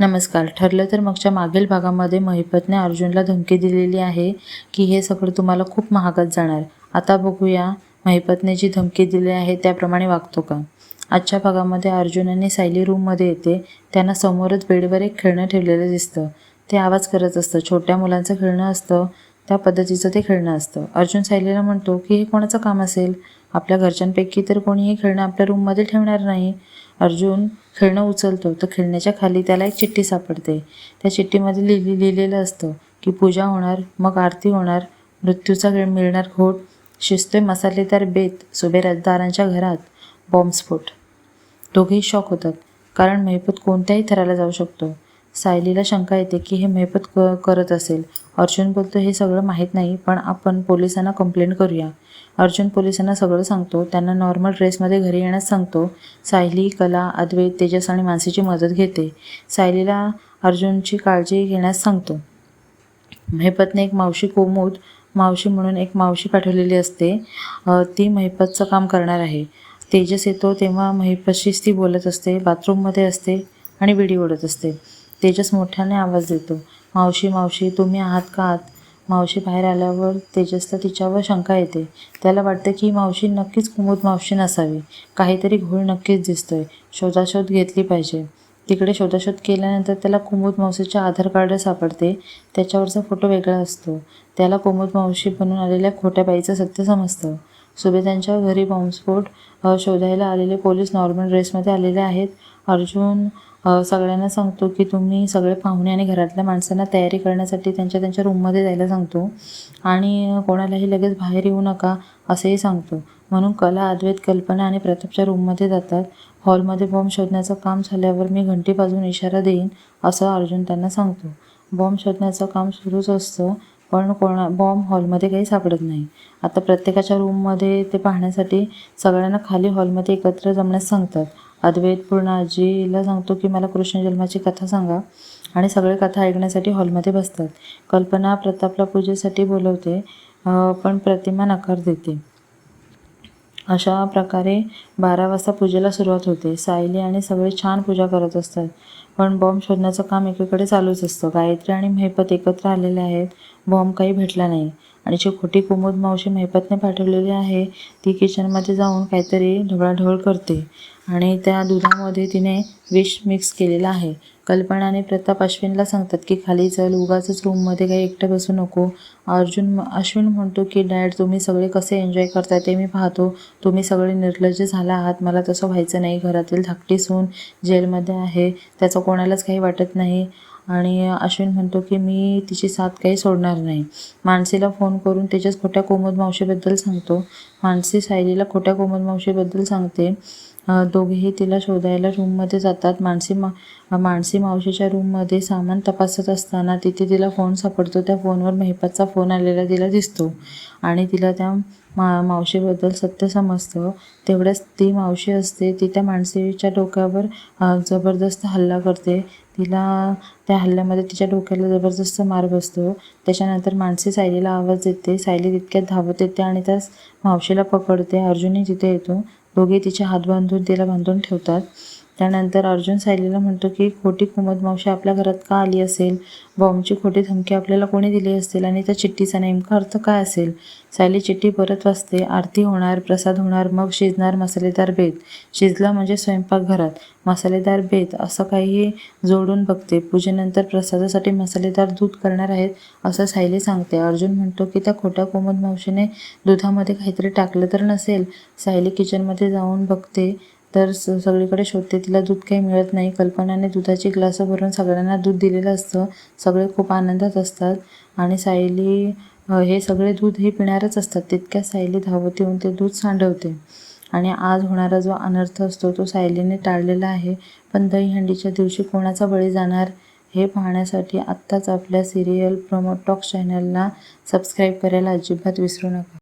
नमस्कार. ठरलं तर मागच्या मागील भागामध्ये महिपतने अर्जुनला धमकी दिलेली आहे की हे सगळं तुम्हाला खूप महागात जाणार. आता बघूया महिपतने जी धमकी दिली आहे त्याप्रमाणे वागतो का? आजच्या भागामध्ये अर्जुन आणि सायली रूममध्ये येते. त्यांना समोरच बेडवर एक खेळणं ठेवलेलं दिसतं. ते आवाज करत असतं. छोट्या मुलांचं खेळणं असतं. त्या पद्धतीचं ते खेळणं असतं. अर्जुन सायलीला म्हणतो की हे कोणाचं काम असेल? आपल्या घरच्यांपैकी तर कोणी हे खेळणं आपल्या रूममध्ये ठेवणार नाही. अर्जुन खेळणं उचलतो. तर खेळण्याच्या खाली त्याला एक चिठ्ठी सापडते. त्या चिठ्ठीमध्ये लिहिली लिहिलेलं असतं की पूजा होणार मग आरती होणार मृत्यूचा खेळ मिळणार घोट शिजतोय मसालेदार बेत सुभेदारांच्या घरात बॉम्बस्फोट. दोघेही शॉक होतात. कारण महिपत कोणत्याही थराला जाऊ शकतो. सायलीला शंका येते की हे मेहपत क करत असेल. अर्जुन बोलतो हे सगळं माहीत नाही पण आपण पोलिसांना कंप्लेंट करूया. अर्जुन पोलिसांना सगळं सांगतो त्यांना नॉर्मल ड्रेसमध्ये घरी येण्यास सांगतो. सायली कला अद्वैत तेजस आणि मानसीची मदत घेते. सायलीला अर्जुनची काळजी घेण्यास सांगतो. मेहपतने एक मावशी कोमूद मावशी म्हणून एक मावशी पाठवलेली असते. ती महिपतचं काम करणार आहे. तेजस येतो तेव्हा महिपतशीच ती बोलत असते बाथरूममध्ये असते आणि विडी ओढत असते. तेजस मोठ्याने आवाज देतो. मावशी मावशी तुम्ही आहात का आत? मावशी बाहेर आल्यावर तेजसला तिच्यावर शंका येते. त्याला वाटतं की मावशी नक्कीच कुमुद मावशी नसावी. काहीतरी घोळ नक्कीच दिसतोय. शोधाशोध घेतली पाहिजे. तिकडे शोधाशोध केल्यानंतर त्याला कुमुद मावशीचे आधार कार्ड सापडते. त्याच्यावरचा फोटो वेगळा असतो. त्याला कुमुद मावशी बनून आलेल्या खोट्या बाईचं सत्य समजतं. सुभेदांच्या घरी बॉम्बस्फोट शोधायला आलेले पोलीस नॉर्मल ड्रेसमध्ये आलेले आहेत. अर्जुन सगळ्यांना सांगतो की तुम्ही सगळे पाहुणे आणि घरातल्या माणसांना तयारी करण्यासाठी त्यांच्या त्यांच्या रूममध्ये जायला सांगतो. आणि कोणालाही लगेच बाहेर येऊ नका असंही सांगतो. म्हणून कला अद्वैत कल्पना आणि प्रतापच्या रूममध्ये जातात. हॉलमध्ये बॉम्ब शोधण्याचं काम झाल्यावर मी घंटी बाजून इशारा देईन असं अर्जुन त्यांना सांगतो. बॉम्ब शोधण्याचं काम सुरूच असतं पण कोणा बॉम्ब हॉलमध्ये काही सापडत नाही. आता प्रत्येकाच्या रूममध्ये ते पाहण्यासाठी सगळ्यांना खाली हॉलमध्ये एकत्र जमण्यास सांगतात. अद्वैतपूर्ण आजीला सांगतो की मला कृष्ण जन्माची कथा सांगा. आणि सगळे कथा ऐकण्यासाठी हॉलमध्ये बसतात. कल्पना प्रतापला पूजेसाठी बोलवते पण प्रतिमा नकार देते. अशा प्रकारे बारा वाजता पूजेला सुरुवात होते. सायली आणि सगळे छान पूजा करत असतात. पण बॉम्ब शोधण्याचं काम एकीकडे चालूच असतं. गायत्री आणि महिपत एकत्र आलेले आहेत. बॉम्ब काही भेटला नाही. आणि जी खोटी कुमुद मावशी मेहपतने पाठवलेली आहे ती किचनमध्ये जाऊन काहीतरी ढवळाढवळ करते. आणि त्या दुधामध्ये तिने विष मिक्स केलेला आहे. कल्पना आणि प्रताप अश्विनला सांगतात की खाली चल उगाच रूममध्ये काही एकटं बसू नको. अर्जुन अश्विन म्हणतो की डॅड तुम्ही सगळे कसे एन्जॉय करताय ते मी पाहतो. तुम्ही सगळे निर्लज्ज झाला आहात. मला तसं व्हायचं नाही. घरातील धाकटी सून जेलमध्ये आहे. त्याचं कोणालाच काही वाटत नाही. आणि अश्विन म्हणतो की मी तिची साथ काही सोडणार नाही. मानसीला फोन करून त्याच्याच खोट्या कोमद मावशीबद्दल सांगतो. मानसी सायलीला खोट्या कोमल मावशीबद्दल सांगते. दोघेही तिला शोधायला रूममध्ये जातात. मानसी मा मानसी मावशीच्या रूममध्ये सामान तपासत असताना तिथे तिला फोन सापडतो. त्या फोनवर महिपतचा फोन आलेला तिला दिसतो. आणि तिला त्या मा मावशीबद्दल सत्य समजतं. तेवढ्याच ती मावशी असते. ती त्या माणसीच्या डोक्यावर जबरदस्त हल्ला करते. तिला त्या हल्ल्यामध्ये तिच्या डोक्याला जबरदस्त मार बसतो. त्याच्यानंतर माणसी सायलीला आवाज देते. सायली तितक्यात धावत येते आणि त्या मावशीला पकडते. अर्जुनही तिथे येतो. दोघे तिचे हात बांधून तिला बांधून ठेवतात. त्यानंतर अर्जुन सायलीला म्हणतो की खोटी कुमद मावशी आपल्या घरात का आली असेल? बॉम्बची खोटी धमकी आपल्याला कोणी दिली असेल आणि त्या चिठ्ठीचा नेमका अर्थ काय असेल? सायली चिठ्ठी परत वाचते. आरती होणार प्रसाद होणार मग शिजणार मसालेदार बेत. शिजला म्हणजे स्वयंपाकघरात मसालेदार बेत असं काही जोडून बघते. पूजेनंतर प्रसादासाठी मसालेदार दूध करणार आहेत असं सायली सांगते. अर्जुन म्हणतो की त्या खोट्या कोमत मावशीने दुधामध्ये काहीतरी टाकलं तर नसेल? सायली किचनमध्ये जाऊन बघते. तर स सगळीकडे शोधते. तिला दूध काही मिळत नाही. कल्पनाने दुधाची ग्लासं भरून सगळ्यांना दूध दिलेलं असतं. सगळे खूप आनंदात असतात. आणि सायली हे सगळे दूध हे पिणारच असतात. तितक्या सायली धावत येऊन ते दूध सांडवते. आणि आज होणारा जो अनर्थ असतो तो सायलीने टाळलेला आहे. पण दहीहंडीच्या दिवशी कोणाचा बळी जाणार हे पाहण्यासाठी आत्ताच आपल्या सिरियल प्रमोट टॉक्स चॅनलला सबस्क्राईब करायला अजिबात विसरू नका.